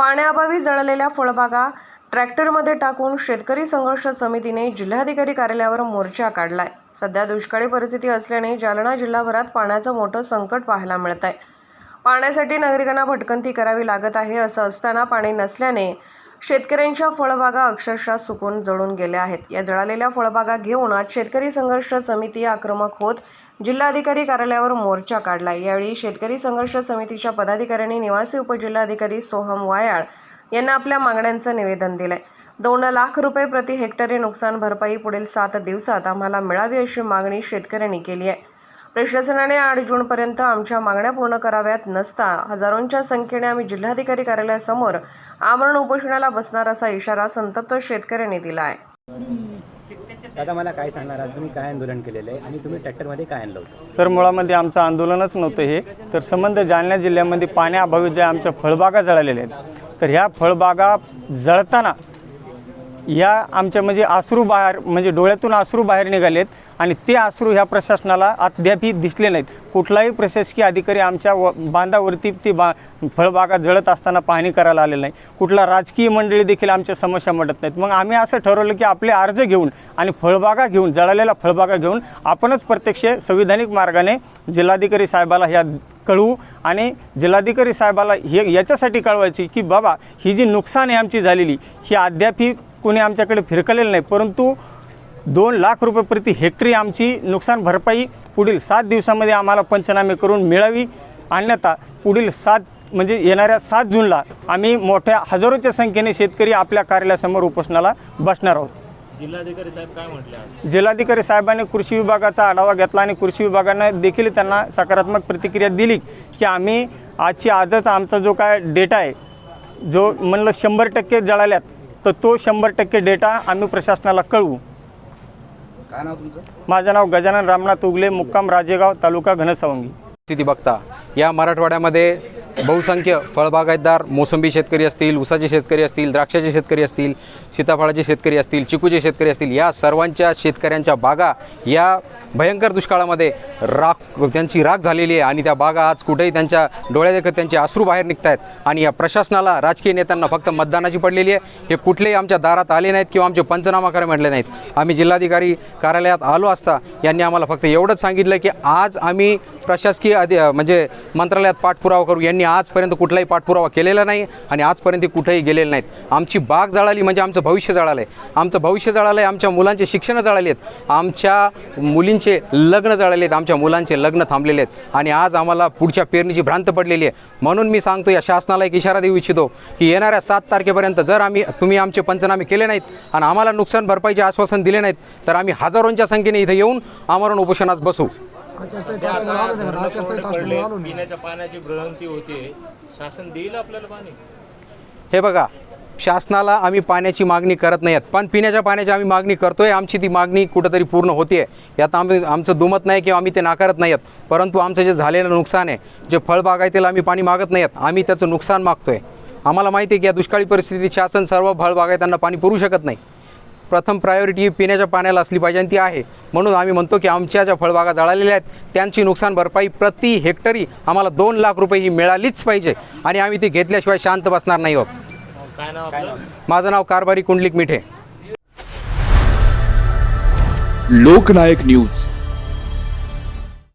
पाण्याअभावी जळलेल्या फळबागा ट्रॅक्टरमध्ये टाकून शेतकरी संघर्ष समितीने जिल्हाधिकारी कार्यालयावर मोर्चा काढलाय. सध्या दुष्काळी परिस्थिती असल्याने जालना जिल्हाभरात पाण्याचं मोठं संकट पाहायला मिळत आहे पाण्यासाठी नागरिकांना भटकंती करावी लागत आहे असं असताना पाणी नसल्याने शेतकऱ्यांच्या फळबागा अक्षरशः सुकून जळून गेल्या आहेत. या जळालेल्या फळबागा घेऊन आज शेतकरी संघर्ष समिती आक्रमक होत जिल्हाधिकारी कार्यालयावर मोर्चा काढला. यावेळी शेतकरी संघर्ष समितीच्या पदाधिकाऱ्यांनी निवासी उपजिल्हाधिकारी सोहम वायाळ यांना आपल्या मागण्यांचं निवेदन दिलंय. दोन लाख रुपये प्रति हेक्टरी नुकसान भरपाई पुढील सात दिवसात आम्हाला मिळावी अशी मागणी शेतकऱ्यांनी केली आहे. प्रशासनाने आठ जूनपर्यंत आमच्या मागण्या पूर्ण कराव्यात नसता हजारोंच्या संख्येने आम्ही जिल्हाधिकारी कार्यालयासमोर आमरण उपोषणाला बसणार असा इशारा संतप्त शेतकऱ्यांनी दिला आहे. दादा मला काय सांगणार? आज तुम्ही काय आंदोलन केलेलं आहे आणि तुम्ही ट्रॅक्टरमध्ये काय आणलं होतं? सर मुळामध्ये आमचं आंदोलनच नव्हतं हे. तर संबंध जालना जिल्ह्यामध्ये पाण्याअभावी ज्या आमच्या फळबागा जळालेल्या आहेत तर ह्या फळबागा जळताना या आमच्या म्हणजे आसरू बाहेर म्हणजे डोळ्यातून आसरू बाहेर निघालेत आणि ते आसरू ह्या प्रशासनाला अद्यापही दिसले नाहीत. कुठलाही प्रशासकीय अधिकारी आमच्या व बांधावरती ती बा फळबागा जळत असताना पाहणी करायला आलेलं नाही कुठला राजकीय मंडळी देखील आमच्या समस्या मटत नाहीत. मग आम्ही असं ठरवलं की आपले अर्ज घेऊन आणि फळबागा घेऊन जळालेल्या फळबागा घेऊन आपणच प्रत्यक्ष संविधानिक मार्गाने जिल्हाधिकारी साहेबाला ह्या कळवू आणि जिल्हाधिकारी साहेबाला हे याच्यासाठी कळवायची की बाबा ही जी नुकसान आहे आमची झालेली ही अद्यापही कोणी आमच्याकडे फिरकलेलं नाही परंतु दोन लाख रुपये प्रति हेक्टरी आमची नुकसान भरपाई पुढील सात दिवसामध्ये आम्हाला पंचनामे करून मिळावी. अन्यथा पुढील सात म्हणजे येणाऱ्या सात जूनला आम्ही मोठ्या हजारोच्या संख्येने शेतकरी आपल्या कार्यालयासमोर उपोषणाला बसणार आहोत. जिल्हाधिकारी साहेब काय म्हटले जिल्हाधिकारी साहेबांनी कृषी विभागाचा आढावा घेतला आणि कृषी विभागानं देखील त्यांना सकारात्मक प्रतिक्रिया दिली की आम्ही आजची आजच आमचा जो काय डेटा आहे जो म्हणलं शंभर टक्के जळाल्यात तर तो शंभर टक्के डेटा आम्ही प्रशासनाला कळवू. काय नाव तुमचं? माझं नाव गजानन रामनाथ उगले मुक्काम राजेगाव तालुका घनसावंगी. स्थिती बघता. या मराठवाड्यामध्ये बहुसंख्य फळबागायतदार मोसंबी शेतकरी असतील ऊसाचे शेतकरी असतील द्राक्षाचे शेतकरी असतील सीताफळाचे शेतकरी असतील चिकूचे शेतकरी असतील या सर्वांच्या शेतकऱ्यांच्या बागा या भयंकर दुष्काळामध्ये राख त्यांची राख झालेली आहे आणि त्या बागा आज कुठेही त्यांच्या डोळ्यादेखत त्यांचे अश्रू बाहेर निघत आहेत आणि या प्रशासनाला राजकीय नेत्यांना फक्त मतदानाची पडलेली आहे. हे कुठलेही आमच्या दारात आले नाहीत किंवा आमचे पंचनामा करे म्हटले नाहीत. आम्ही जिल्हाधिकारी कार्यालयात आलो असता यांनी आम्हाला फक्त एवढंच सांगितलं की आज आम्ही प्रशासकीय अधि म्हणजे मंत्रालयात पाठपुरावा करू. यांनी आजपर्यंत कुठलाही पाठपुरावा केलेला नाही आणि आजपर्यंत कुठेही गेलेले नाहीत. आमची बाग जळाली म्हणजे आमचं भविष्य जळालं आहे आमचं भविष्य जळालं आहे आमच्या मुलांचे शिक्षणं जळाले आहेत. आमच्या मुलींचे लग्न जळाले आहेत. आमच्या मुलांचे लग्न थांबलेले आहेत. आणि आज आम्हाला पुढच्या पेरणीची भ्रांत पडलेली आहे. म्हणून मी सांगतो या शासनाला एक इशारा देऊ इच्छितो की येणाऱ्या सात तारखेपर्यंत जर आम्ही तुम्ही आमचे पंचनामे केले नाहीत आणि आम्हाला नुकसान भरपाईचे आश्वासन दिले नाहीत तर आम्ही हजारोंच्या संख्येने इथं येऊन आमरण उपोषणात बसू. पिण्याच्या पाण्याची भ्रंती होते शासन देईल आपल्याला पाणी? हे बघा शासनाला आम्ही पाण्याची मागणी करत नाही आहेत पण पिण्याच्या पाण्याची आम्ही मागणी करतो आहे आमची ती मागणी कुठंतरी पूर्ण होते यात आम्ही आमचं दुमत नाही किंवा आम्ही ते नाकारत नाही आहेत परंतु आमचं जे झालेलं नुकसान आहे जे फळबागायतीला आम्ही पाणी मागत नाही आहेत आम्ही त्याचं नुकसान मागतो आहे आम्हाला माहिती आहे की या दुष्काळी परिस्थितीत शासन सर्व फळबागायतांना पाणी पुरू शकत नाही. प्रथम प्रायोरिटी ही पिण्याच्या पाण्याला असली पाहिजे आणि ती आहे. म्हणून आम्ही म्हणतो की आमच्या ज्या फळबागा जळालेल्या आहेत त्यांची नुकसान भरपाई प्रति हेक्टरी आम्हाला दोन लाख रुपये ही मिळालीच पाहिजे. आणि आम्ही ती घेतल्याशिवाय शांत बसणार नाही आहोत. काय नाव आपलं? माझं नाव कारभारी कुंडलिक मिठे. लोकनायक न्यूज.